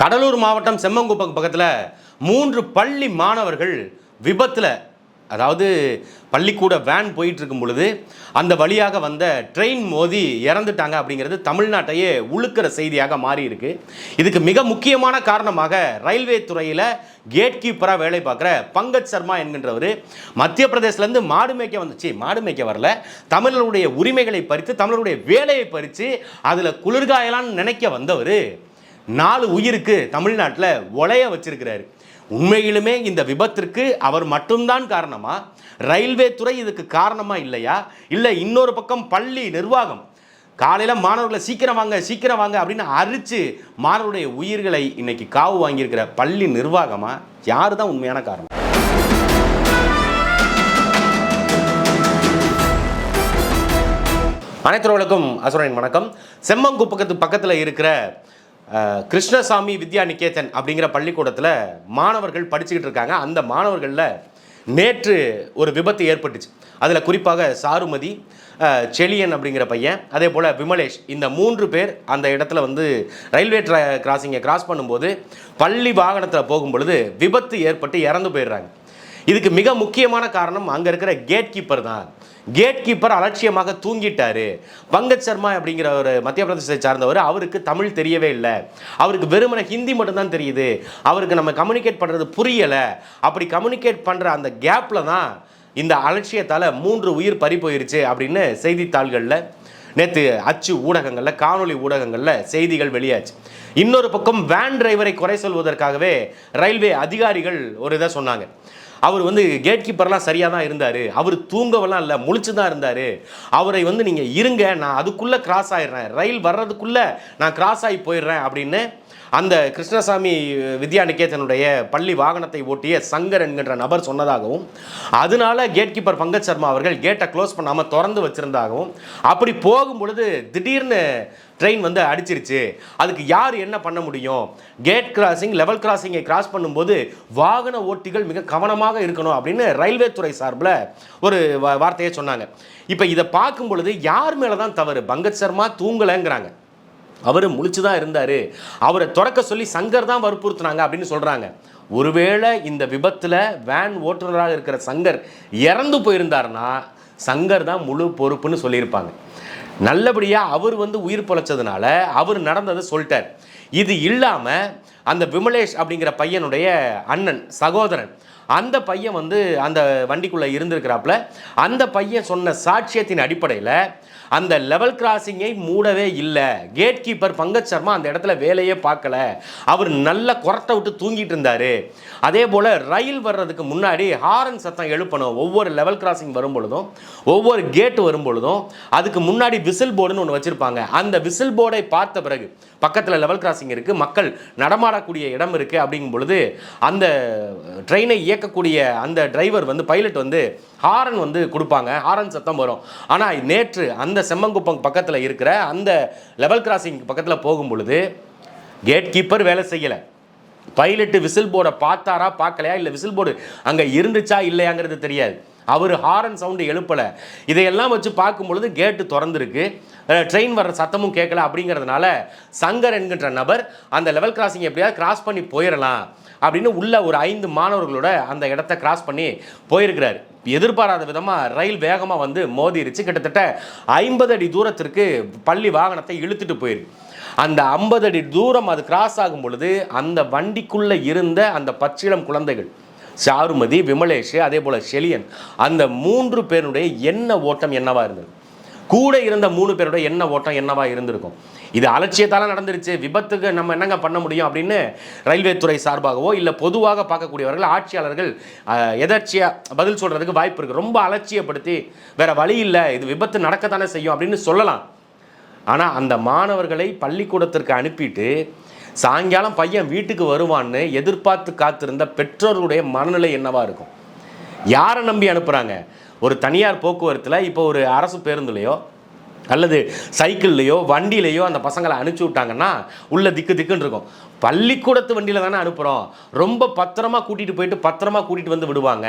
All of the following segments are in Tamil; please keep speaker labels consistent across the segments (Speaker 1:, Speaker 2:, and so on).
Speaker 1: கடலூர் மாவட்டம் செம்மங்குப்பம் பக்கத்தில் மூன்று பள்ளி மாணவர்கள் விபத்தில் அதாவது பள்ளிக்கூட வேன் போயிட்டு இருக்கும் பொழுது அந்த வழியாக வந்த ட்ரெயின் மோதி இறந்துட்டாங்க அப்படிங்கிறது தமிழ்நாட்டையே உழுக்கிற செய்தியாக மாறி இருக்கு இதுக்கு மிக முக்கியமான காரணமாக ரயில்வே துறையில் கேட் கீப்பராக வேலை பார்க்குற பங்கஜ் சர்மா என்கின்றவர் மத்திய பிரதேசலேருந்து மாடு மேய்க்க வந்துச்சு. மாடு மேய்க்க வரல. தமிழருடைய உரிமைகளை பறித்து தமிழருடைய வேலையை பறித்து அதில் குளிர்காயலான்னு நினைக்க வந்தவர். நாலு உயிருக்கு தமிழ்நாட்டில் ஒலைய வச்சிருக்கிறாரு. உண்மையிலுமே இந்த விபத்திற்கு அவர் மட்டும்தான் காரணமா? ரயில்வே துறை இதுக்கு காரணமா இல்லையா? இல்லை இன்னொரு பக்கம் பள்ளி நிர்வாகம். காலையில் மாணவர்களை சீக்கிரம் வாங்க சீக்கிரம் வாங்க அப்படின்னு அரிச்சு மாணவருடைய உயிர்களை இன்னைக்கு காவு வாங்கியிருக்கிற பள்ளி நிர்வாகமா? யார் தான் உண்மையான காரணம்? அனைத்துறவர்களுக்கும் அசுரனின் வணக்கம். செம்மங்குப்பக்கத்து பக்கத்தில் இருக்கிற கிருஷ்ணசாமி வித்யா நிகேதன் அப்படிங்கிற பள்ளிக்கூடத்தில் மாணவர்கள் படிச்சுக்கிட்டு இருக்காங்க. அந்த மாணவர்களில் நேற்று ஒரு விபத்து ஏற்பட்டுச்சு. அதில் குறிப்பாக சாருமதி செலியன் அப்படிங்கிற பையன் அதே போல் விமலேஷ் இந்த மூன்று பேர் அந்த இடத்துல வந்து ரயில்வே ட்ரா கிராசிங்கை கிராஸ் பண்ணும்போது பள்ளி வாகனத்தில் போகும் பொழுது விபத்து ஏற்பட்டு இறந்து போயிடுறாங்க. இதுக்கு மிக முக்கியமான காரணம் அங்கே இருக்கிற கேட் கீப்பர் தான். கேட் கீப்பர் அலட்சியமாக தூங்கிட்டாரு. பங்கஜ் சர்மா அப்படிங்கிற ஒரு மத்திய பிரதேசத்தை சார்ந்தவர் அவருக்கு தமிழ் தெரியவே இல்லை. அவருக்கு வெறுமனே ஹிந்தி மட்டும்தான் தெரியுது. அவருக்கு நம்ம கம்யூனிகேட் பண்ணுறது புரியலை. அப்படி கம்யூனிகேட் பண்ணுற அந்த கேப்பில் தான் இந்த அலட்சியத்தால் மூன்று உயிர் பறி போயிருச்சு அப்படின்னு செய்தித்தாள்களில் நேற்று அச்சு ஊடகங்களில் காணொளி ஊடகங்களில் செய்திகள் வெளியாச்சு. இன்னொரு பக்கம் வேன் டிரைவரை குறை சொல்வதற்காகவே ரயில்வே அதிகாரிகள் ஒரு இதை சொன்னாங்க. அவர் வந்து கேட் கீப்பர்லாம் சரியாக தான் இருந்தார். அவர் தூங்கவெல்லாம் இல்லை முழிச்சு தான் இருந்தார். அவரை வந்து நீங்கள் இருங்க நான் அதுக்குள்ளே கிராஸ் ஆயிடுறேன். ரயில் வர்றதுக்குள்ளே நான் கிராஸ் ஆகி போயிடுறேன் அப்படின்னு அந்த கிருஷ்ணசாமி வித்யாநிகேதனுடைய பள்ளி வாகனத்தை ஓட்டிய சங்கர் என்கின்ற நபர் சொன்னதாகவும் அதனால கேட் கீப்பர் பங்கஜ் சர்மா அவர்கள் கேட்டை க்ளோஸ் பண்ணாமல் திறந்து வச்சிருந்தாகவும் அப்படி போகும் பொழுது திடீர்னு ட்ரெயின் வந்து அடிச்சிருச்சு. அதுக்கு யார் என்ன பண்ண முடியும்? கேட் கிராசிங் லெவல் கிராசிங்கை கிராஸ் பண்ணும்போது வாகன ஓட்டிகள் மிக கவனமாக இருக்கணும் அப்படின்னு ரயில்வே துறை சார்பில் ஒரு வார்த்தையை சொன்னாங்க. இப்போ இதை பார்க்கும் பொழுது யார் மேலே தான் தவறு? பங்கத் சர்மா தூங்கலைங்கிறாங்க. அவர் முழிச்சு தான் இருந்தார். அவரை துறக்க சொல்லி சங்கர் தான் வற்புறுத்துனாங்க அப்படின்னு சொல்கிறாங்க ஒருவேளை இந்த விபத்தில் வேன் ஓட்டுநராக இருக்கிற சங்கர் இறந்து போயிருந்தாருன்னா சங்கர் தான் முழு பொறுப்புன்னு சொல்லியிருப்பாங்க. நல்லபடியாக அவர் வந்து உயிர் பொழைச்சதுனால அவர் நடந்ததை சொல்லிட்டார். இது இல்லாமல் அந்த விமலேஷ் அப்படிங்கிற பையனுடைய அண்ணன் சகோதரன் அந்த பையன் வந்து அந்த வண்டிக்குள்ளே இருந்திருக்கிறாப்புல. அந்த பையன் சொன்ன சாட்சியத்தின் அடிப்படையில் அந்த லெவல் கிராசிங்கை மூடவே இல்லை. கேட் கீப்பர் பங்கஜ் சர்மா அந்த இடத்துல வேலையே பார்க்கல. அவர் நல்ல குரட்டை விட்டு தூங்கிட்டு இருந்தார். அதே போல் ரயில் வர்றதுக்கு முன்னாடி ஹாரன் சத்தம் எழுப்பணும். ஒவ்வொரு லெவல் கிராசிங் வரும் பொழுதும் ஒவ்வொரு கேட் வரும் பொழுதும் அதுக்கு முன்னாடி விசில் போர்டுன்னு ஒன்று வச்சுருப்பாங்க. அந்த விசில் போர்டை பார்த்த பிறகு பக்கத்தில் லெவல் கிராசிங் இருக்குது மக்கள் நடமாடக்கூடிய இடம் இருக்குது அப்படிங்கும் பொழுது அந்த ட்ரெயினை இயக்கக்கூடிய அந்த டிரைவர் வந்து பைலட் வந்து ஹாரன் வந்து கொடுப்பாங்க. ஹாரன் சத்தம் வரும். ஆனால் நேற்று அந்த செம்மங்குப்பம் பக்கத்தில் இருக்கிற அந்த லெவல் கிராசிங் பக்கத்தில் போகும் பொழுது கேட் கீப்பர் வேலை செய்யலை. பைலட்டு விசில் போர்டை பார்த்தாரா பார்க்கலையா? இல்லை விசில் போர்டு அங்கே இருந்துச்சா இல்லையாங்கிறது தெரியாது. அவர் ஹாரன் சவுண்டு எழுப்பலை. இதையெல்லாம் வச்சு பார்க்கும் பொழுது கேட்டு திறந்துருக்கு. ட்ரெயின் வர்ற சத்தமும் கேட்கல அப்படிங்கிறதுனால சங்கர் என்கின்ற நபர் அந்த லெவல் கிராசிங் எப்படியாவது கிராஸ் பண்ணி போயிடலாம் அப்படின்னு உள்ள ஒரு ஐந்து மாணவர்களோட அந்த இடத்த கிராஸ் பண்ணி போயிருக்கிறார். எதிர்பாராத விதமாக ரயில் வேகமாக வந்து மோதிருச்சு. கிட்டத்தட்ட ஐம்பது அடி தூரத்திற்கு பள்ளி வாகனத்தை இழுத்துட்டு போயிருக்கு அந்த ஐம்பது அடி தூரம் அது கிராஸ் ஆகும் பொழுது அந்த வண்டிக்குள்ளே இருந்த அந்த பச்சிளம் குழந்தைகள் சாருமதி விமலேஷ் அதே போல் செலியன் அந்த மூன்று பேருடைய எண்ண ஓட்டம் என்னவா இருந்தது? கூட இருந்த மூணு பேரோட என்ன ஓட்டம் என்னவா இருந்திருக்கும்? இது அலட்சியத்தால் நடந்துருச்சு. விபத்துக்கு நம்ம என்னங்க பண்ண முடியும் அப்படின்னு ரயில்வே துறை சார்பாகவோ இல்லை பொதுவாக பார்க்கக்கூடியவர்கள் ஆட்சியாளர்கள் எதர்ச்சியாக பதில் சொல்கிறதுக்கு வாய்ப்பு இருக்குது ரொம்ப அலட்சியப்படுத்தி வேற வழி இல்லை இது விபத்து நடக்கத்தானே செய்யும் அப்படின்னு சொல்லலாம். ஆனால் அந்த மாணவர்களை பள்ளிக்கூடத்திற்கு அனுப்பிட்டு சாயங்காலம் பையன் வீட்டுக்கு வருவான்னு எதிர்பார்த்து காத்திருந்த பெற்றோர்களுடைய மனநிலை என்னவா இருக்கும்? யாரை நம்பி அனுப்புகிறாங்க ஒரு தனியார் போக்குவரத்தில் இப்போ ஒரு அரசு பேருந்துலையோ அல்லது சைக்கிள்லையோ வண்டியிலையோ அந்த பசங்களை அனுப்பிச்சி விட்டாங்கன்னா உள்ளே திக்கு திக்குன்னு இருக்கும். பள்ளிக்கூடத்து வண்டியில் தானே அனுப்புகிறோம் ரொம்ப பத்திரமா கூட்டிகிட்டு போயிட்டு பத்திரமா கூட்டிகிட்டு வந்து விடுவாங்க.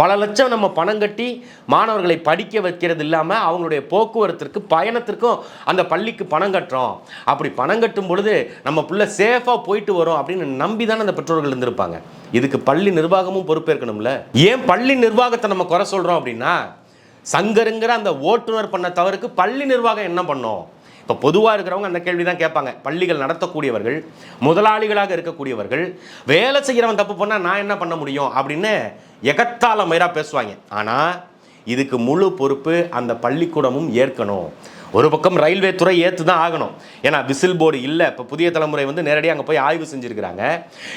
Speaker 1: பல லட்சம் நம்ம பணம் கட்டி மாணவர்களை படிக்க வைக்கிறது இல்லாமல் அவங்களுடைய போக்குவரத்திற்கு பயணத்திற்கும் அந்த பள்ளிக்கு பணம் கட்டுறோம். அப்படி பணம் கட்டும் பொழுது நம்ம பிள்ளை சேஃபாக போயிட்டு வரும் அப்படின்னு நம்பி தானே அந்த பெற்றோர்கள் இருந்திருப்பாங்க. இதுக்கு பள்ளி நிர்வாகமும் பொறுப்பேற்கணும்ல? ஏன் பள்ளி நிர்வாகத்தை நம்ம குறை சொல்கிறோம் அப்படின்னா சங்கருங்கிற அந்த ஓட்டுநர் பண்ண தவறுக்கு பள்ளி நிர்வாகம் என்ன பண்ணும்? இப்போ பொதுவாக இருக்கிறவங்க அந்த கேள்வி தான் கேட்பாங்க. பள்ளிகள் நடத்தக்கூடியவர்கள் முதலாளிகளாக இருக்கக்கூடியவர்கள் வேலை செய்கிறவன் தப்பு பண்ணால் நான் என்ன பண்ண முடியும்? அப்படின்னு எகத்தால மயிராக பேசுவாங்க. ஆனால் இதுக்கு முழு பொறுப்பு அந்த பள்ளிக்கூடமும் ஏற்கணும். ஒரு பக்கம் ரயில்வே துறை ஏற்று தான் ஆகணும். ஏன்னா விசில் போர்டு இல்லை. இப்போ புதிய தலைமுறை வந்து நேரடியாக அங்கே போய் ஆய்வு செஞ்சுருக்கிறாங்க.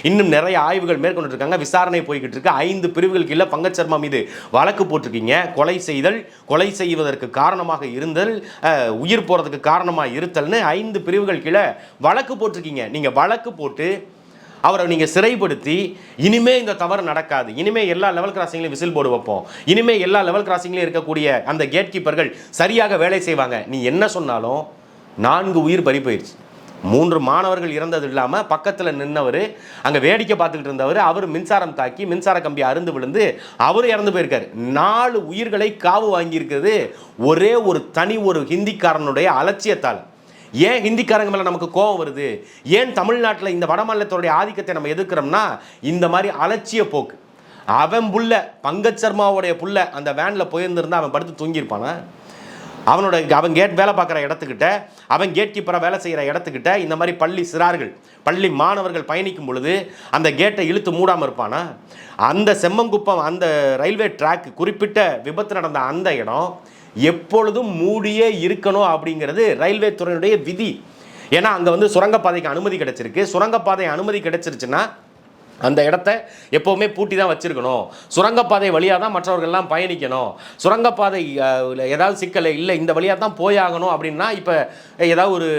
Speaker 1: இன்னும் நிறைய ஆய்வுகள் மேற்கொண்டு இருக்காங்க. விசாரணை போய்கிட்டு இருக்கு. ஐந்து பிரிவுகள் கீழே பங்கச்சர்மா மீது வழக்கு போட்டிருக்கீங்க. கொலை செய்தல் கொலை செய்வதற்கு காரணமாக இருந்தல் உயிர் போகிறதுக்கு காரணமாக இருத்தல்னு ஐந்து பிரிவுகள் கீழே வழக்கு போட்டிருக்கீங்க. நீங்கள் வழக்கு போட்டு அவரை நீங்கள் சிறைப்படுத்தி இனிமே இந்த தவறு நடக்காது. இனிமே எல்லா லெவல் கிராசிங்லையும் விசில் போர்டு வைப்போம். இனிமே எல்லா லெவல் கிராசிங்லையும் இருக்கக்கூடிய அந்த கேட் கீப்பர்கள் சரியாக வேலை செய்வாங்க. நீ என்ன சொன்னாலும் நான்கு உயிர் பறி போயிடுச்சு மூன்று மாணவர்கள் இறந்தது இல்லாமல் பக்கத்தில் நின்னவர் அங்கே வேடிக்கை பார்த்துக்கிட்டு இருந்தவர் அவர் மின்சாரம் தாக்கி மின்சார கம்பி அருந்து விழுந்து அவர் இறந்து போயிருக்காரு. நாலு உயிர்களை காவு வாங்கியிருக்கிறது ஒரே ஒரு தனி ஒரு ஹிந்திக்காரனுடைய அலட்சியத்தால். ஏன் ஹிந்திக்காரங்க மேலே நமக்கு கோபம் வருது? ஏன் தமிழ்நாட்டில் இந்த வடமாநிலத்தோடைய ஆதிக்கத்தை நம்ம எதிர்க்கிறோம்னா இந்த மாதிரி அலட்சிய போக்கு. அவன் புள்ள பங்கஜ் சர்மாவுடைய புள்ள அந்த வேனில் போயிருந்திருந்தா அவன் படுத்து தூங்கியிருப்பானா? அவனோட அவன் கேட் வேலை பார்க்குற இடத்துக்கிட்ட அவன் கேட் கீப்பராக வேலை செய்கிற இடத்துக்கிட்ட இந்த மாதிரி பள்ளி சிறார்கள் பள்ளி மாணவர்கள் பயணிக்கும் பொழுது அந்த கேட்டை இழுத்து மூடாமல் இருப்பானா? அந்த செம்மங்குப்பம் அந்த ரயில்வே ட்ராக் குறிப்பிட்ட விபத்து நடந்த அந்த இடம் எப்பொழுதும் மூடியே இருக்கணும் அப்படிங்கிறது ரயில்வே துறையினுடைய விதி. ஏன்னா அங்கே வந்து சுரங்கப்பாதைக்கு அனுமதி கிடச்சிருக்கு. சுரங்கப்பாதை அனுமதி கிடச்சிருச்சுன்னா அந்த இடத்த எப்போவுமே பூட்டி தான் வச்சுருக்கணும். சுரங்கப்பாதை வழியாக தான் மற்றவர்கள்லாம் பயணிக்கணும். சுரங்கப்பாதை ஏதாவது சிக்கல் இல்லை இந்த வழியாக தான் போயாகணும் அப்படின்னா இப்போ ஏதாவது ஒரு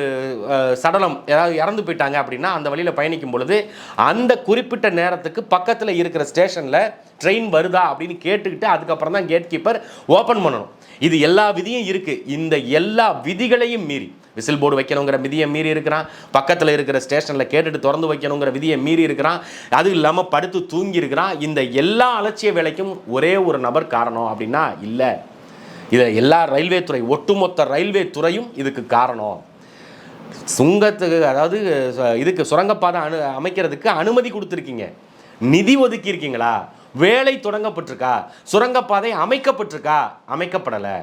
Speaker 1: சடலம் ஏதாவது இறந்து போயிட்டாங்க அப்படின்னா அந்த வழியில் பயணிக்கும் பொழுது அந்த குறிப்பிட்ட நேரத்துக்கு பக்கத்தில் இருக்கிற ஸ்டேஷனில் ட்ரெயின் வருதா அப்படின்னு கேட்டுக்கிட்டு அதுக்கப்புறம் தான் கேட் கீப்பர் ஓப்பன் பண்ணணும். இது எல்லா விதியும் இருக்குது இந்த எல்லா விதிகளையும் மீறி. விசில் போர்டு வைக்கணுங்கிற விதியை மீறி இருக்கிறான். பக்கத்தில் இருக்கிற ஸ்டேஷனில் கேட்டுட்டு திறந்து வைக்கணுங்கிற விதியை மீறி இருக்கிறான். அது இல்லாமல் படுத்து தூங்கி இருக்கிறான். இந்த எல்லா அலட்சிய வேலைக்கும் ஒரே ஒரு நபர் காரணம் அப்படின்னா இல்லை. இதில் எல்லா ரயில்வே துறை ஒட்டுமொத்த ரயில்வே துறையும் இதுக்கு காரணம். சுங்கத்துக்கு அதாவது இதுக்கு சுரங்கப்பாதை அனு அமைக்கிறதுக்கு அனுமதி கொடுத்துருக்கீங்க. நிதி ஒதுக்கியிருக்கீங்களா? வேலை தொடங்கப்பட்டிருக்கா? சுரங்கப்பாதை அமைக்கப்பட்டிருக்கா? அமைக்கப்படலை.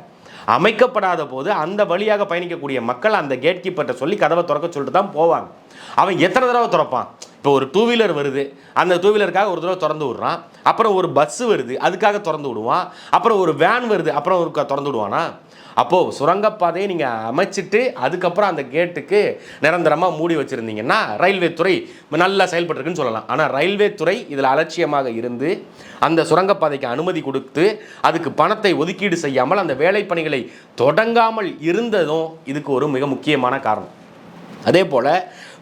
Speaker 1: அமைக்கப்படாத போது அந்த வழியாக பயணிக்கக்கூடிய மக்கள் அந்த கேட் கீப்பர்கிட்ட சொல்லி கதவை திறக்க சொல்லிட்டு தான் போவாங்க. அவன் எத்தனை தடவை திறப்பான்? இப்போ ஒரு டூ வீலர் வருது. அந்த டூ வீலருக்காக ஒரு தடவை திறந்து விடுறான். அப்புறம் ஒரு பஸ் வருது. அதுக்காக திறந்து விடுவான். அப்புறம் ஒரு வேன் வருது. அப்புறம் ஒரு க- திறந்து விடுவானா? அப்போது சுரங்கப்பாதையை நீங்கள் அமைச்சிட்டு அதுக்கப்புறம் அந்த கேட்டுக்கு நிரந்தரமாக மூடி வச்சுருந்தீங்கன்னா ரயில்வே துறை நல்லா செயல்பட்டுருக்குன்னு சொல்லலாம். ஆனால் ரயில்வே துறை இதில் அலட்சியமாக இருந்து அந்த சுரங்கப்பாதைக்கு அனுமதி கொடுத்து அதுக்கு பணத்தை ஒதுக்கீடு செய்யாமல் அந்த வேலைப்பணிகளை தொடங்காமல் இருந்ததும் இதுக்கு ஒரு மிக முக்கியமான காரணம். அதே போல்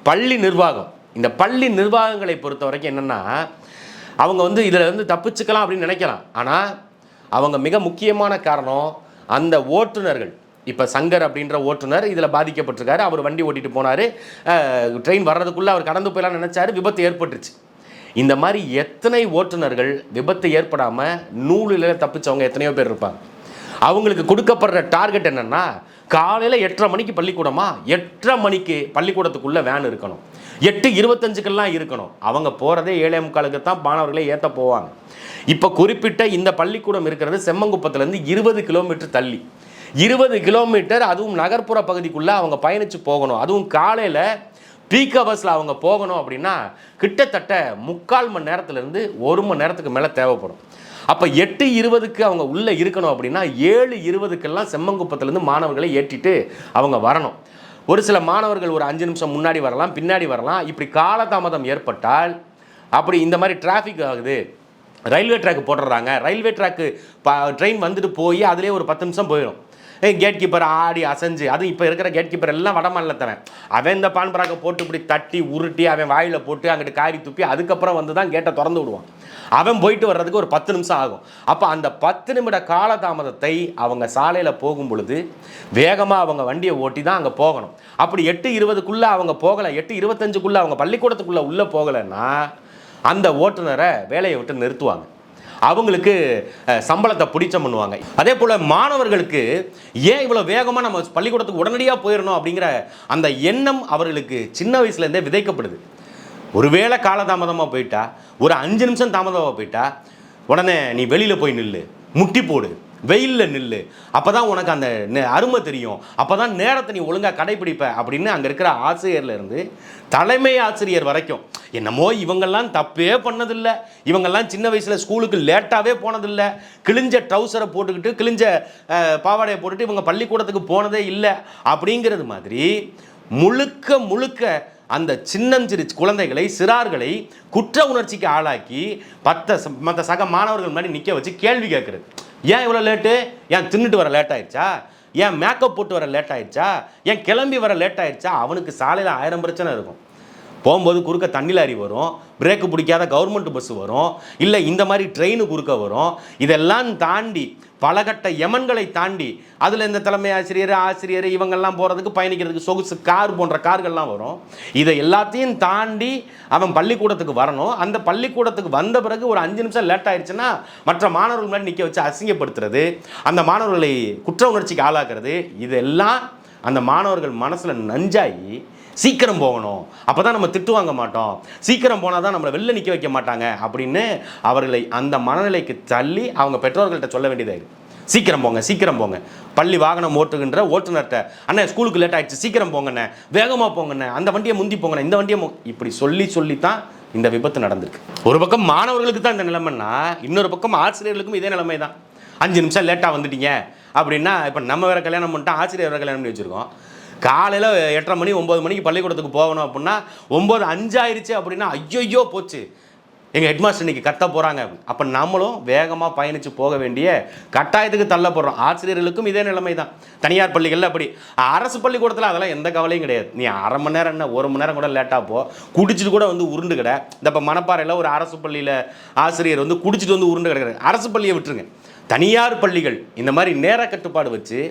Speaker 1: பள்ளி நிர்வாகம். இந்த பள்ளி நிர்வாகங்களை பொறுத்த வரைக்கும் என்னென்னா அவங்க வந்து இதில் வந்து தப்பிச்சுக்கலாம் அப்படின்னு நினைக்கலாம். ஆனால் அவங்க மிக முக்கியமான காரணம் அந்த ஓட்டுநர்கள் இப்போ சங்கர் அப்படின்ற ஓட்டுநர் இதில் பாதிக்கப்பட்டிருக்காரு. அவர் வண்டி ஓட்டிட்டு போனார். ட்ரெயின் வர்றதுக்குள்ளே அவர் கடந்து போயலாம் நினச்சாரு. விபத்து ஏற்பட்டுருச்சு. இந்த மாதிரி எத்தனை ஓட்டுநர்கள் விபத்து ஏற்படாமல் நூலில் தப்பிச்சவங்க எத்தனையோ பேர் இருப்பாங்க. அவங்களுக்கு கொடுக்கப்படுற டார்கெட் என்னன்னா காலையில் எட்டரை மணிக்கு பள்ளிக்கூடமா? எட்டரை மணிக்கு பள்ளிக்கூடத்துக்குள்ளே வேன் இருக்கணும். எட்டு இருபத்தஞ்சுக்கெல்லாம் இருக்கணும். அவங்க போகிறதே ஏழே முக்காலுக்கு தான் மாணவர்களை ஏற்ற போவாங்க. இப்போ குறிப்பிட்ட இந்த பள்ளிக்கூடம் இருக்கிறது செம்மங்குப்பத்துலேருந்து இருபது கிலோமீட்டர் தள்ளி. இருபது கிலோமீட்டர் அதுவும் நகர்ப்புற பகுதிக்குள்ளே அவங்க பயணித்து போகணும். அதுவும் காலையில் பீக் ஹவர்ஸில் அவங்க போகணும் அப்படின்னா கிட்டத்தட்ட முக்கால் மணி நேரத்துலேருந்து ஒரு மணி நேரத்துக்கு மேலே தேவைப்படும். அப்போ எட்டு இருபதுக்கு அவங்க உள்ளே இருக்கணும் அப்படின்னா ஏழு இருபதுக்கெல்லாம் செம்மங்குப்பத்துலேருந்து மாணவர்களை ஏற்றிட்டு அவங்க வரணும். ஒரு சில மாணவர்கள் ஒரு அஞ்சு நிமிஷம் முன்னாடி வரலாம் பின்னாடி வரலாம். இப்படி காலதாமதம் ஏற்பட்டால் அப்படி இந்த மாதிரி டிராஃபிக் ஆகுது. ரயில்வே ட்ராக் போட்டுடுறாங்க. ரயில்வே ட்ராக்கு ட்ரெயின் வந்துட்டு போய் அதிலே ஒரு பத்து நிமிஷம் போயிடும். கேட் கீப்பர் ஆடி அசைஞ்சு. அதுவும் இப்போ இருக்கிற கேட் கீப்பர் எல்லாம் வடமாநிலத்தவன் அவன் இந்த பான் பராக்கை போட்டு இப்படி தட்டி உருட்டி அவன் வாயில் போட்டு அங்கிட்டு காரி துப்பி அதுக்கப்புறம் வந்து தான் கேட்டை திறந்து விடுவான். அவன் போயிட்டு வர்றதுக்கு ஒரு பத்து நிமிஷம் ஆகும். அப்போ அந்த பத்து நிமிட காலதாமதத்தை அவங்க சாலையில் போகும் பொழுது வேகமாக அவங்க வண்டியை ஓட்டி தான் அங்கே போகணும். அப்படி எட்டு இருபதுக்குள்ளே அவங்க போகலை எட்டு இருபத்தஞ்சுக்குள்ளே அவங்க பள்ளிக்கூடத்துக்குள்ளே உள்ளே போகலைன்னா அந்த ஓட்டுநரை வேலையை விட்டு நிறுத்துவாங்க. அவங்களுக்கு சம்பளத்தை பிடிச்சம் பண்ணுவாங்க. அதே போல் மாணவர்களுக்கு ஏன் இவ்வளோ வேகமாக நம்ம பள்ளிக்கூடத்துக்கு உடனடியாக போயிடணும் அப்படிங்கிற அந்த எண்ணம் அவர்களுக்கு சின்ன வயசுலேருந்தே விதைக்கப்படுது. ஒருவேளை காலதாமதமாக போயிட்டா ஒரு அஞ்சு நிமிஷம் தாமதமாக போயிட்டா உடனே நீ வெளியில் போய் நில்லு முட்டி போடு வெயிலில் நில்லு. அப்போ தான் உனக்கு அந்த நெ- அருமை தெரியும். அப்போ தான் நேரத்தை நீ ஒழுங்காக கடைப்பிடிப்ப அப்படின்னு அங்கே இருக்கிற ஆசிரியர்லேருந்து தலைமை ஆசிரியர் வரைக்கும். என்னமோ இவங்கெல்லாம் தப்பே பண்ணதில்லை. இவங்கெல்லாம் சின்ன வயசில் ஸ்கூலுக்கு லேட்டாகவே போனதில்லை. கிழிஞ்ச ட்ரௌசரை போட்டுக்கிட்டு கிழிஞ்ச பாவாடையை போட்டுட்டு இவங்க பள்ளிக்கூடத்துக்கு போனதே இல்லை. அப்படிங்கிறது மாதிரி முழுக்க முழுக்க அந்த சின்னஞ்சிறு குழந்தைகளை சிறார்களை குற்ற உணர்ச்சிக்கு ஆளாக்கி பத்த மற்ற சக மாணவர்கள் முன்னாடி நிற்க வச்சு கேள்வி கேட்குறது ஏன் இவ்வளோ லேட்டு ஏன் தின்னுட்டு வர லேட் ஆயிடுச்சா? ஏன் மேக்கப் போட்டு வர லேட் ஆயிடுச்சா? ஏன் கிளம்பி வர லேட் ஆயிடுச்சா? அவனுக்கு சாலையில் ஆயிரம் பிரச்சனை இருக்கும். போகும்போது குறுக்க தண்ணி லாரி வரும் பிரேக்கு பிடிக்காத கவர்மெண்ட் பஸ் வரும் இல்லை இந்த மாதிரி ட்ரெயின் குறுக்க வரும். இதெல்லாம் தாண்டி பலகட்ட யமன்களை தாண்டி அதில் இந்த தலைமை ஆசிரியர் ஆசிரியர் இவங்கெல்லாம் போகிறதுக்கு பயணிக்கிறதுக்கு சொகுசு கார் போன்ற கார்கள்லாம் வரும். இதை எல்லாத்தையும் தாண்டி அவன் பள்ளிக்கூடத்துக்கு வரணும். அந்த பள்ளிக்கூடத்துக்கு வந்த பிறகு ஒரு அஞ்சு நிமிஷம் லேட் ஆயிடுச்சுன்னா மற்ற மாணவர்கள் முன்னாடி நிற்க வச்சு அசிங்கப்படுத்துறது அந்த மாணவர்களை குற்ற உணர்ச்சிக்கு ஆளாக்குறது இதெல்லாம் அந்த மாணவர்கள் மனசில் நஞ்சாகி சீக்கிரம் போகணும். அப்போ தான் நம்ம திட்டு வாங்க மாட்டோம். சீக்கிரம் போனால் தான் நம்மளை வெளில நிற்க வைக்க மாட்டாங்க அப்படின்னு அவர்களை அந்த மனநிலைக்கு தள்ளி அவங்க பெற்றோர்கள்ட்ட சொல்ல வேண்டியதாக சீக்கிரம் போங்க சீக்கிரம் போங்க. பள்ளி வாகனம் ஓட்டுகின்ற ஓட்டுநர்கிட்ட அண்ணே ஸ்கூலுக்கு லேட் ஆகிடுச்சு சீக்கிரம் போங்கண்ணே. வேகமாக போங்கண்ணே. அந்த வண்டியை முந்தி போங்கண்ணே. இந்த வண்டியை மு-" இப்படி சொல்லி சொல்லி தான் இந்த விபத்து நடந்திருக்கு. ஒரு பக்கம் மாணவர்களுக்கு தான் இந்த நிலைமைன்னா இன்னொரு பக்கம் ஆசிரியர்களுக்கும் இதே நிலைமை தான். அஞ்சு நிமிஷம் லேட்டாக வந்துட்டீங்க அப்படின்னா இப்போ நம்ம வேறு கல்யாணம் பண்ணிட்டோம் ஆசிரியர் வேறு கல்யாணம் பண்ணி வச்சுருக்கோம். காலையில் எட்டரை மணி ஒம்பது மணிக்கு பள்ளிக்கூடத்துக்கு போகணும் அப்படின்னா ஒம்பது அஞ்சாயிருச்சு அப்படின்னா ஐயோ போச்சு. எங்கள் ஹெட்மாஸ்டர் இன்னைக்கு கத்த போகிறாங்க அப்போ நம்மளும் வேகமாக பயணித்து போக வேண்டிய கட்டாயத்துக்கு தள்ளப்படுறோம். ஆசிரியர்களுக்கும் இதே நிலைமை தான் தனியார் பள்ளிகளில் அப்படி. அரசு பள்ளிக்கூடத்தில் அதெல்லாம் எந்த கவலையும் கிடையாது. நீ அரை மணி நேரம் என்ன ஒரு மணி நேரம் கூட லேட்டாக போ. குடிச்சிட்டு கூட வந்து உருண்டு கிட. இந்த இப்போ மணப்பாறையில் ஒரு அரசு பள்ளியில் ஆசிரியர் வந்து குடிச்சிட்டு வந்து உருண்டு கிடக்கிறாரு. அரசு பள்ளியை விட்டுருங்க. தனியார் பள்ளிகள் இந்த மாதிரி நேர கட்டுப்பாடு வச்சு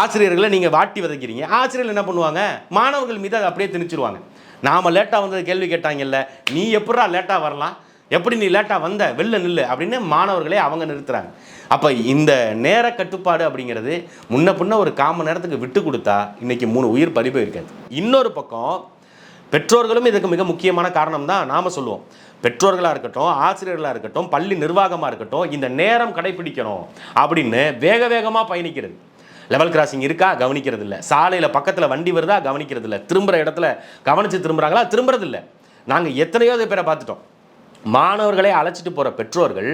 Speaker 1: ஆசிரியர்களை நீங்கள் வாட்டி விதைக்கிறீங்க. ஆசிரியர்கள் என்ன பண்ணுவாங்க? மாணவர்கள் மீது அதை அப்படியே திணிச்சிருவாங்க. நாம் லேட்டாக வந்தது கேள்வி கேட்டாங்கல்ல நீ எப்படா லேட்டாக வரலாம்? எப்படி நீ லேட்டாக வந்த? வெளில நில்லு. அப்படின்னு மாணவர்களே அவங்க நிறுத்துறாங்க. அப்போ இந்த நேர கட்டுப்பாடு அப்படிங்கிறது முன்ன பின்ன ஒரு காம நேரத்துக்கு விட்டு கொடுத்தா இன்றைக்கி மூணு உயிர் பறி போயிருக்காது. இன்னொரு பக்கம் பெற்றோர்களும் இதுக்கு மிக முக்கியமான காரணம் தான் நாம் சொல்லுவோம். பெற்றோர்களாக இருக்கட்டும் ஆசிரியர்களாக இருக்கட்டும் பள்ளி நிர்வாகமாக இருக்கட்டும் இந்த நேரம் கடைபிடிக்கணும் அப்படின்னு வேக வேகமாக பயணிக்கிறது. லெவல் கிராசிங் இருக்கா? கவனிக்கிறது இல்லை சாலையில் பக்கத்தில் வண்டி வருதா? கவனிக்கிறது இல்லை திரும்புகிற இடத்துல கவனித்து திரும்புகிறாங்களா திரும்புறது இல்லை நாங்கள் எத்தனையோ பேரை பார்த்துட்டோம். மாணவர்களை அழைச்சிட்டு போகிற பெற்றோர்கள்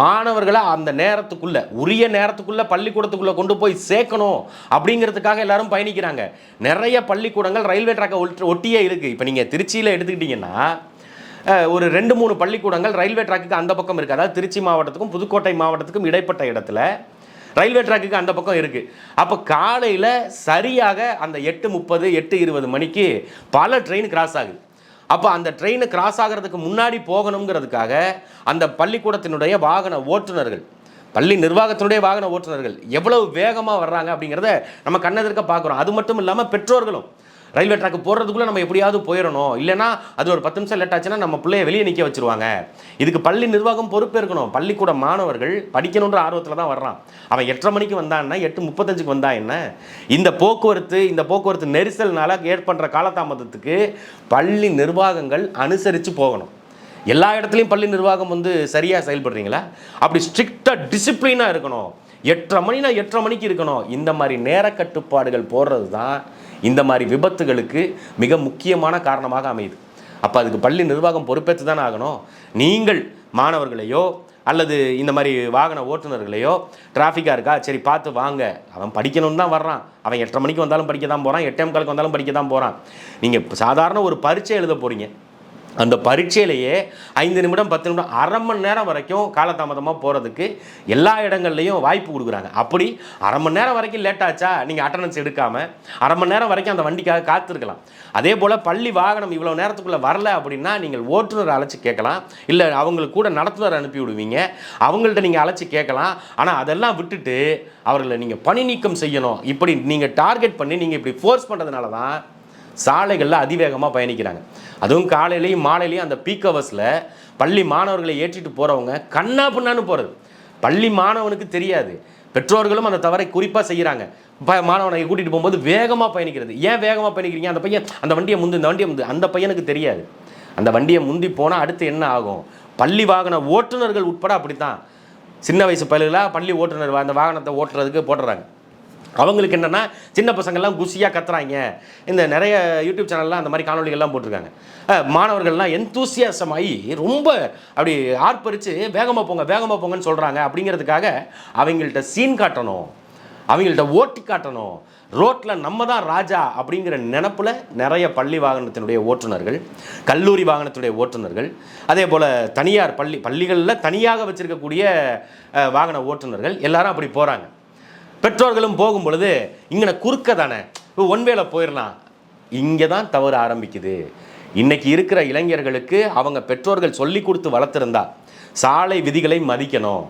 Speaker 1: மாணவர்களை அந்த நேரத்துக்குள்ளே உரிய நேரத்துக்குள்ளே பள்ளிக்கூடத்துக்குள்ளே கொண்டு போய் சேர்க்கணும் அப்படிங்கிறதுக்காக எல்லாரும் பயணிக்கிறாங்க. நிறைய பள்ளிக்கூடங்கள் ரயில்வே ட்ராக்கை ஒட்டு ஒட்டியே இருக்குது இப்போ நீங்கள் திருச்சியில் எடுத்துக்கிட்டிங்கன்னா ஒரு ரெண்டு மூணு பள்ளிக்கூடங்கள் ரயில்வே ட்ராக்குக்கு அந்த பக்கம் இருக்குது அதாவது திருச்சி மாவட்டத்துக்கும் புதுக்கோட்டை மாவட்டத்துக்கும் இடைப்பட்ட இடத்துல ரயில்வே ட்ராக்குக்கு அந்த பக்கம் இருக்குது அப்போ காலையில் சரியாக அந்த எட்டு முப்பது எட்டு இருபது மணிக்கு பல ட்ரெயின் கிராஸ் ஆகுது. அப்போ அந்த ட்ரெயினை கிராஸ் ஆகிறதுக்கு முன்னாடி போகணுங்கிறதுக்காக அந்த பள்ளிக்கூடத்தினுடைய வாகன ஓட்டுநர்கள் பள்ளி நிர்வாகத்தினுடைய வாகன ஓட்டுநர்கள் எவ்வளவு வேகமாக வர்றாங்க அப்படிங்கிறத நம்ம கண்ணெதிர்க்க பார்க்குறோம். அது மட்டும் இல்லாமல் பெற்றோர்களும் ரயில்வே ட்ராக்கு போடுறதுக்குள்ளே நம்ம எப்படியாவது போயிடணும். இல்லைன்னா அது ஒரு பத்து நிமிஷம் லேட் ஆச்சுன்னா நம்ம பிள்ளைய வெளியே நிற்க வச்சுருவாங்க. இதுக்கு பள்ளி நிர்வாகம் பொறுப்பேற்கணும் பள்ளிக்கூட மாணவர்கள் படிக்கணுன்ற ஆர்வத்தில் தான் வர்றான். அவன் எட்டரை மணிக்கு வந்தான்னா எட்டு முப்பத்தஞ்சுக்கு வந்தா என்ன? இந்த போக்குவரத்து இந்த போக்குவரத்து நெரிசல்னால ஏற்படுற காலதாமதத்துக்கு பள்ளி நிர்வாகங்கள் அனுசரித்து போகணும். எல்லா இடத்துலையும் பள்ளி நிர்வாகம் வந்து சரியாக செயல்படுறீங்களா? அப்படி ஸ்ட்ரிக்டாக டிசிப்ளினாக இருக்கணும். எட்டரை மணினா எட்டரை மணிக்கு இருக்கணும். இந்த மாதிரி நேர கட்டுப்பாடுகள் போடுறது தான் இந்த மாதிரி விபத்துகளுக்கு மிக முக்கியமான காரணமாக அமையுது. அப்போ அதுக்கு பள்ளி நிர்வாகம் பொறுப்பேற்று தானே ஆகணும். நீங்கள் மாணவர்களையோ அல்லது இந்த மாதிரி வாகன ஓட்டுநர்களையோ டிராஃபிக்காக இருக்கா? சரி பார்த்து வாங்க. அவன் படிக்கணும்னு தான் வர்றான். அவன் எட்டரை மணிக்கு வந்தாலும் படிக்க தான் போகிறான் எட்டே முக்காலுக்கு வந்தாலும் படிக்க தான் போகிறான் நீங்கள் சாதாரண ஒரு பரீட்சை எழுத போகிறீங்க அந்த பரீட்சையிலேயே ஐந்து நிமிடம் பத்து நிமிடம் அரை மணி நேரம் வரைக்கும் காலதாமதமாக போகிறதுக்கு எல்லா இடங்கள்லையும் வாய்ப்பு கொடுக்குறாங்க. அப்படி அரை மணி நேரம் வரைக்கும் லேட் ஆச்சா? நீங்கள் அட்டண்டன்ஸ் எடுக்காமல் அரை மணி நேரம் வரைக்கும் அந்த வண்டிக்காக காத்திருக்கலாம். அதே போல் பள்ளி வாகனம் இவ்வளோ நேரத்துக்குள்ளே வரல அப்படின்னா நீங்கள் ஓட்டுநரை அழைச்சி கேட்கலாம். இல்லை அவங்களுக்கு கூட நடத்துனர் அனுப்பி விடுவீங்க. அவங்கள்ட்ட நீங்கள் அழைச்சி கேட்கலாம். ஆனால் அதெல்லாம் விட்டுட்டு அவர்களை நீங்கள் பணி நீக்கம் செய்யணும். இப்படி நீங்கள் டார்கெட் பண்ணி நீங்கள் இப்படி ஃபோர்ஸ் பண்ணுறதுனால தான் சாலைகளில் அதிவேகமாக பயணிக்கிறாங்க. அதுவும் காலையிலையும் மாலையிலையும் அந்த பீக் ஹவர்ஸில் பள்ளி மாணவர்களை ஏற்றிட்டு போகிறவங்க கண்ணா பின்னான்னு போகிறது பள்ளி மாணவனுக்கு தெரியாது. பெற்றோர்களும் அந்த தவறை குறிப்பாக செய்கிறாங்க ப மாணவனை கூட்டிகிட்டு போகும்போது வேகமாக பயணிக்கிறது. ஏன் வேகமாக பயணிக்கிறீங்க? அந்த பையன் அந்த வண்டியை முந்து இந்த வண்டியை முந்து. அந்த பையனுக்கு தெரியாது. அந்த வண்டியை முந்தி போனால் அடுத்து என்ன ஆகும்? பள்ளி வாகன ஓட்டுநர்கள் உட்பட அப்படித்தான். சின்ன வயசு பள்ளிகளாக பள்ளி ஓட்டுநர் அந்த வாகனத்தை ஓட்டுறதுக்கு போட்டுறாங்க. அவங்களுக்கு என்னென்னா சின்ன பசங்கள்லாம் குசியாக கத்துறாங்க. இந்த நிறைய யூடியூப் சேனல்லாம் அந்த மாதிரி காணொலிகள்லாம் போட்டிருக்காங்க. மாணவர்கள்லாம் எந்தூசியாசமாகி ரொம்ப அப்படி ஆர்ப்பரித்து வேகமாக போங்க வேகமாக போங்கன்னு சொல்கிறாங்க அப்படிங்கிறதுக்காக அவங்கள்ட்ட சீன் காட்டணும். அவங்கள்ட்ட ஓட்டி காட்டணும். ரோட்டில் நம்ம தான் ராஜா அப்படிங்கிற நினப்பில் நிறைய பள்ளி வாகனத்தினுடைய ஓட்டுநர்கள் கல்லூரி வாகனத்துடைய ஓட்டுநர்கள் அதே போல் தனியார் பள்ளி பள்ளிகளில் தனியாக வச்சுருக்கக்கூடிய வாகன ஓட்டுநர்கள் எல்லாரும் அப்படி போகிறாங்க பெற்றோர்களும் போகும் பொழுது இங்கே குறுக்க தானே ஒன் வேல போயிடலாம் இங்கே தான் தவறு ஆரம்பிக்குது. இன்றைக்கி இருக்கிற இளைஞர்களுக்கு அவங்க பெற்றோர்கள் சொல்லி கொடுத்து வளர்த்துருந்தா சாலை விதிகளை மதிக்கணும்.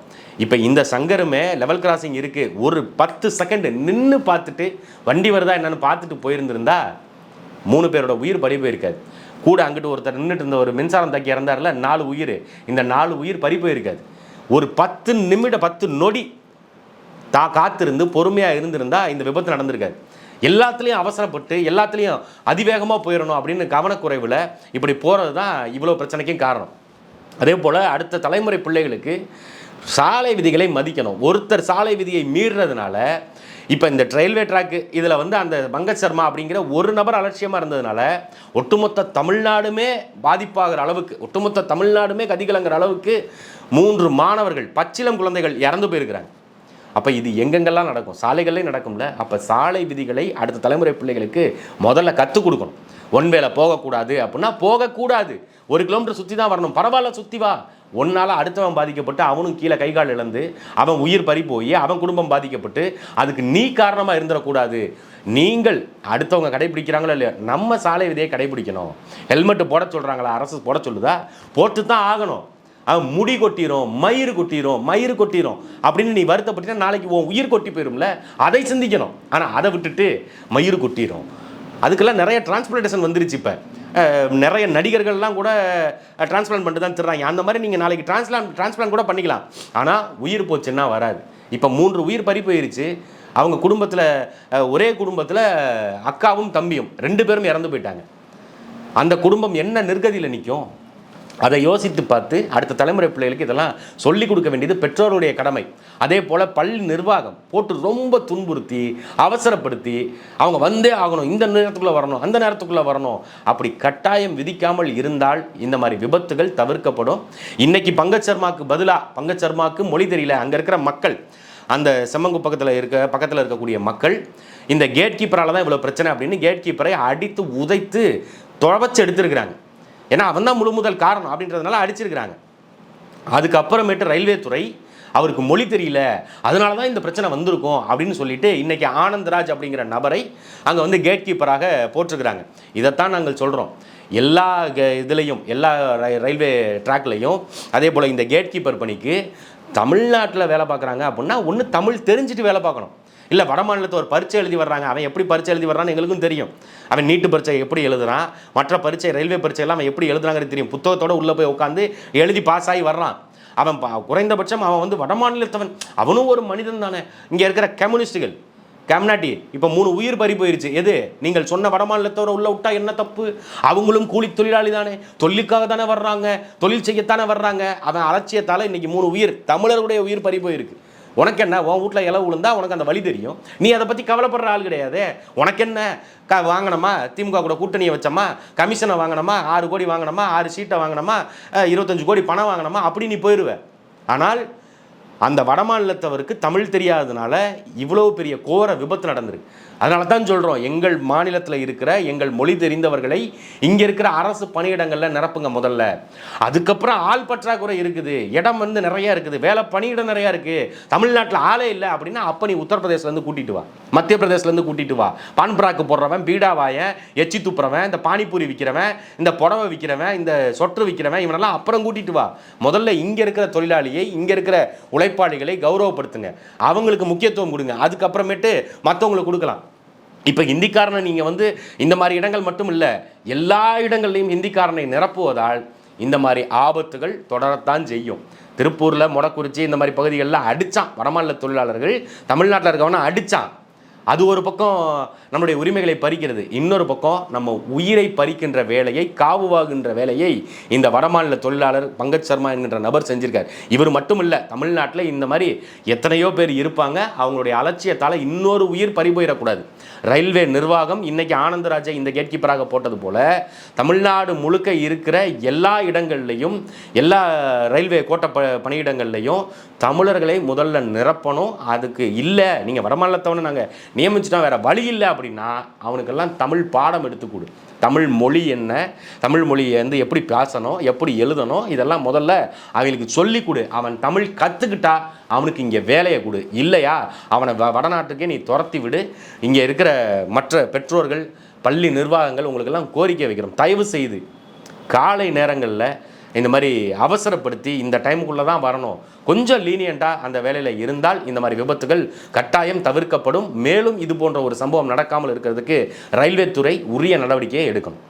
Speaker 1: இப்போ இந்த சங்கருமே லெவல் கிராசிங் இருக்குது ஒரு பத்து செகண்டு நின்று பார்த்துட்டு வண்டி வருதா என்னென்னு பார்த்துட்டு போயிருந்திருந்தா மூணு பேரோட உயிர் பறி போயிருக்காது. கூட அங்கிட்டு ஒருத்தர் நின்றுட்டு இருந்த ஒரு மின்சாரம் தாக்கி இறந்தார்ல நாலு உயிர். இந்த நாலு உயிர் பறி போயிருக்காது. ஒரு பத்து நிமிட பத்து நொடி தா காத்திருந்து பொறுமையாக இருந்திருந்தால் இந்த விபத்து நடந்திருக்காது. எல்லாத்துலேயும் அவசரப்பட்டு எல்லாத்துலேயும் அதிவேகமாக போயிடணும் அப்படின்னு கவனக்குறைவில் இப்படி போகிறது தான் இவ்வளோ பிரச்சனைக்கும் காரணம். அதே போல் அடுத்த தலைமுறை பிள்ளைகளுக்கு சாலை விதிகளை மதிக்கணும். ஒருத்தர் சாலை விதியை மீறுறதுனால இப்போ இந்த ரயில்வே ட்ராக்கு இதில் வந்து அந்த பங்கஜ் சர்மா அப்படிங்கிற ஒரு நபர் அலட்சியமாக இருந்ததுனால ஒட்டுமொத்த தமிழ்நாடுமே பாதிப்பாகிற அளவுக்கு ஒட்டுமொத்த தமிழ்நாடுமே கதிகலங்கிற அளவுக்கு மூன்று மாணவர்கள் பச்சிளம் குழந்தைகள் இறந்து போயிருக்கிறாங்க. அப்போ இது எங்கெங்கெல்லாம் நடக்கும்? சாலைகள்லேயும் நடக்கும்ல. அப்போ சாலை விதிகளை அடுத்த தலைமுறை பிள்ளைகளுக்கு முதல்ல கற்றுக் கொடுக்கணும். ஒன் வேலை போகக்கூடாது அப்படின்னா போகக்கூடாது. ஒரு கிலோமீட்டர் சுற்றி தான் வரணும். பரவாயில்ல சுற்றி வா. ஒன்னால் அடுத்தவன் பாதிக்கப்பட்டு அவனும் கீழே கை கால் இழந்து அவன் உயிர் பறி போய் அவன் குடும்பம் பாதிக்கப்பட்டு அதுக்கு நீ காரணமாக இருந்துடக்கூடாது. நீங்கள் அடுத்தவங்க கடைபிடிக்கிறாங்களோ இல்லையா நம்ம சாலை விதியை கடைபிடிக்கணும். ஹெல்மெட்டு போட சொல்கிறாங்களா அரசு போட சொல்லுதா? போட்டு தான் ஆகணும். முடி கொட்டிரும் மயிர் கொட்டிரும் மயிர் கொட்டிரும். அப்படின்னு நீ வருத்தப்பட்டீங்கன்னா நாளைக்கு உன் உயிர் கொட்டி போயிரும்ல அதை சிந்திக்கணும். ஆனால் அதை விட்டுட்டு மயிர் கொட்டிரும். அதுக்கெல்லாம் நிறைய டிரான்ஸ்பிளேஷன் வந்துருச்சு இப்போ. நிறைய நடிகர்கள்லாம் கூட டிரான்ஸ்பிளான் பண்ணிட்டு தான் தர்றாங்க. அந்த மாதிரி நீங்கள் நாளைக்கு டிரான்ஸ்பிளான் டிரான்ஸ்பிளான் கூட பண்ணிக்கலாம். ஆனால் உயிர் போச்சுன்னா வராது. இப்போ மூன்று உயிர் பறி போயிருச்சு. அவங்க குடும்பத்தில் ஒரே குடும்பத்தில் அக்காவும் தம்பியும் ரெண்டு பேரும் இறந்து போயிட்டாங்க. அந்த குடும்பம் என்ன நிர்கதியில் நிற்கும் அதை யோசித்து பார்த்து அடுத்த தலைமுறை பிள்ளைகளுக்கு இதெல்லாம் சொல்லிக் கொடுக்க வேண்டியது பெற்றோருடைய கடமை. அதே போல் பள்ளி நிர்வாகம் போட்டு ரொம்ப துன்புறுத்தி அவசரப்படுத்தி அவங்க வந்தே ஆகணும் இந்த நேரத்துக்குள்ளே வரணும் அந்த நேரத்துக்குள்ளே வரணும். அப்படி கட்டாயம் விதிக்காமல் இருந்தால் இந்த மாதிரி விபத்துகள் தவிர்க்கப்படும். இன்னைக்கு பங்கஜ் சர்மாக்கு பதிலாக பங்கஜ் சர்மாக்கு மொழி தெரியல. அங்கே இருக்கிற மக்கள் அந்த செம்மங்கு பக்கத்தில் இருக்க பக்கத்தில் இருக்கக்கூடிய மக்கள் இந்த கேட் கீப்பரால் தான் இவ்வளோ பிரச்சனை அப்படின்னு கேட் கீப்பரை அடித்து உதைத்து துழவச்சு எடுத்திருக்கிறாங்க. ஏன்னா அவன் தான் முழு முதல் காரணம் அப்படின்றதுனால அடிச்சிருக்கிறாங்க. அதுக்கப்புறமேட்டு ரயில்வே துறை அவருக்கு மொழி தெரியல. அதனால தான் இந்த பிரச்சனை வந்திருக்கும் அப்படின்னு சொல்லிட்டு இன்றைக்கி ஆனந்தராஜ் அப்படிங்கிற நபரை அங்கே வந்து கேட் கீப்பராக போட்டிருக்கிறாங்க. இதைத்தான் நாங்கள் சொல்கிறோம் எல்லா இதுலேயும் எல்லா ர- ரயில்வே ட்ராக்லேயும் அதே போல் இந்த கேட் கீப்பர் பணிக்கு தமிழ்நாட்டில் வேலை பார்க்குறாங்க அப்படின்னா ஒன்று தமிழ் தெரிஞ்சுட்டு வேலை பார்க்கணும். இல்லை வட மாநிலத்தை ஒரு பரீட்சை எழுதி வர்றாங்க. அவன் எப்படி பரீட்சை எழுதி வர்றான்னு எங்களுக்கும் தெரியும். அவன் நீட்டு பரீட்சை எப்படி எழுதுறான்? மற்ற பரீட்சை ரயில்வே பரீட்சை எல்லாம் அவன் எப்படி எழுதுறாங்கிறது தெரியும். புத்தகத்தோட உள்ளே போய் உட்காந்து எழுதி பாஸ் ஆகி வர்றான். அவன் குறைந்தபட்சம் அவன் வந்து வட மாநிலத்தவன். அவனும் ஒரு மனிதன் தானே. இங்கே இருக்கிற கம்யூனிஸ்டுகள் கம்னாட்டி இப்போ மூணு உயிர் பறி போயிருச்சு. எது? நீங்கள் சொன்ன வடமாநிலத்தோட உள்ள விட்டா என்ன தப்பு? அவங்களும் கூலி தொழிலாளி தானே. தொழிலுக்காக தானே வர்றாங்க. தொழில் செய்யத்தானே வர்றாங்க. அவன் அலட்சியத்தால் இன்னைக்கு மூணு உயிர் தமிழருடைய உயிர் பறி போயிருக்கு. உனக்கு என்ன உன் வீட்டில் இலவு விழுந்தா உனக்கு அந்த வழி தெரியும். நீ அதை பற்றி கவலைப்படுற ஆள் கிடையாது. உனக்கு என்ன க வாங்கினோமா திமுக கூட கூட்டணியை வச்சோமா? கமிஷனை வாங்கினோமா ஆறு கோடி வாங்கினோமா ஆறு சீட்டை வாங்கினோமா இருபத்தஞ்சு கோடி பணம் வாங்கினோமா அப்படி நீ போயிடுவ ஆனால் அந்த வடமாநிலத்தவருக்கு தமிழ் தெரியாததுனால இவ்வளோ பெரிய கோர விபத்து நடந்திருக்கு. அதனால தான் சொல்கிறோம் எங்கள் மாநிலத்தில் இருக்கிற எங்கள் மொழி தெரிந்தவர்களை இங்கே இருக்கிற அரசு பணியிடங்களில் நிரப்புங்க முதல்ல. அதுக்கப்புறம் ஆள் பற்றாக்குறை இருக்குது இடம் வந்து நிறையா இருக்குது வேலை பணியிடம் நிறையா இருக்குது தமிழ்நாட்டில் ஆளே இல்லை அப்படின்னா அப்போ நீ உத்தரப்பிரதேசிலேருந்து கூட்டிகிட்டு வா. மத்திய பிரதேசிலேருந்து கூட்டிகிட்டு வா. பான் பராக்கு போடுறவன் பீடா வாயன் எச்சி துப்புறவன் இந்த பானிபூரி விற்கிறவன் இந்த புடவை விற்கிறவன் இந்த சொற்று விற்கிறவன் இவனெல்லாம் அப்புறம் கூட்டிட்டு வா. முதல்ல இங்கே இருக்கிற தொழிலாளியை இங்கே இருக்கிற உழைப்பாளிகளை கௌரவப்படுத்துங்க. அவங்களுக்கு முக்கியத்துவம் கொடுங்க. அதுக்கப்புறமேட்டு மற்றவங்களுக்கு கொடுக்கலாம். இப்போ ஹிந்திக்காரனை நீங்கள் வந்து இந்த மாதிரி இடங்கள் மட்டும் இல்லை எல்லா இடங்கள்லையும் ஹிந்திக்காரனை நிரப்புவதால் இந்த மாதிரி ஆபத்துகள் தொடரத்தான் செய்யும். திருப்பூரில் மொடக்குறிச்சி இந்த மாதிரி பகுதிகளில் அடித்தான் வடமாநில தொழிலாளர்கள் தமிழ்நாட்டில் இருக்கவன அடித்தான் அது ஒரு பக்கம் நம்முடைய உரிமைகளை பறிக்கிறது இன்னொரு பக்கம் நம்ம உயிரை பறிக்கின்ற வேலையை காவுவாகின்ற வேலையை இந்த வடமாநில தொழிலாளர் பங்கஜ் சர்மா என்கின்ற நபர் செஞ்சிருக்கார். இவர் மட்டும் இல்லை தமிழ்நாட்டில் இந்த மாதிரி எத்தனையோ பேர் இருப்பாங்க. அவங்களுடைய அலட்சியத்தால் இன்னொரு உயிர் பறி போயிடக்கூடாது ரயில்வே நிர்வாகம் இன்றைக்கி ஆனந்தராஜை இந்த கேட் கீப்பராக போட்டது போல் தமிழ்நாடு முழுக்க இருக்கிற எல்லா இடங்கள்லையும் எல்லா ரயில்வே கோட்ட ப பணியிடங்கள்லையும் தமிழர்களை முதல்ல நிரப்பணும். அதுக்கு இல்லை நீங்கள் வடமாநிலத்தவனை நாங்கள் நியமிச்சிட்டோம் வேறு வழி இல்லை அப்படின்னா அவனுக்கெல்லாம் தமிழ் பாடம் எடுத்து கொடு. தமிழ் மொழி என்ன? தமிழ் மொழியை வந்து எப்படி பேசணும்? எப்படி எழுதணும்? இதெல்லாம் முதல்ல அவங்களுக்கு சொல்லி கொடு. அவன் தமிழ் கற்றுக்கிட்டா அவனுக்கு இங்கே வேலையை கொடு. இல்லையா? அவனை வ- வடநாட்டுக்கே நீ துரத்தி விடு. இங்கே இருக்கிற மற்ற பெற்றோர்கள் பள்ளி நிர்வாகங்கள் உங்களுக்கெல்லாம் கோரிக்கை வைக்கிறோம் தயவு செய்து காலை நேரங்களில் இந்த மாதிரி அவசரப்படுத்தி இந்த டைமுக்குள்ளே தான் வரணும். கொஞ்சம் லீனியண்ட்டாக அந்த வேலையில் இருந்தால் இந்த மாதிரி விபத்துகள் கட்டாயம் தவிர்க்கப்படும். மேலும் இது போன்ற ஒரு சம்பவம் நடக்காமல் இருக்கிறதுக்கு ரயில்வே துறை உரிய நடவடிக்கையை எடுக்கணும்.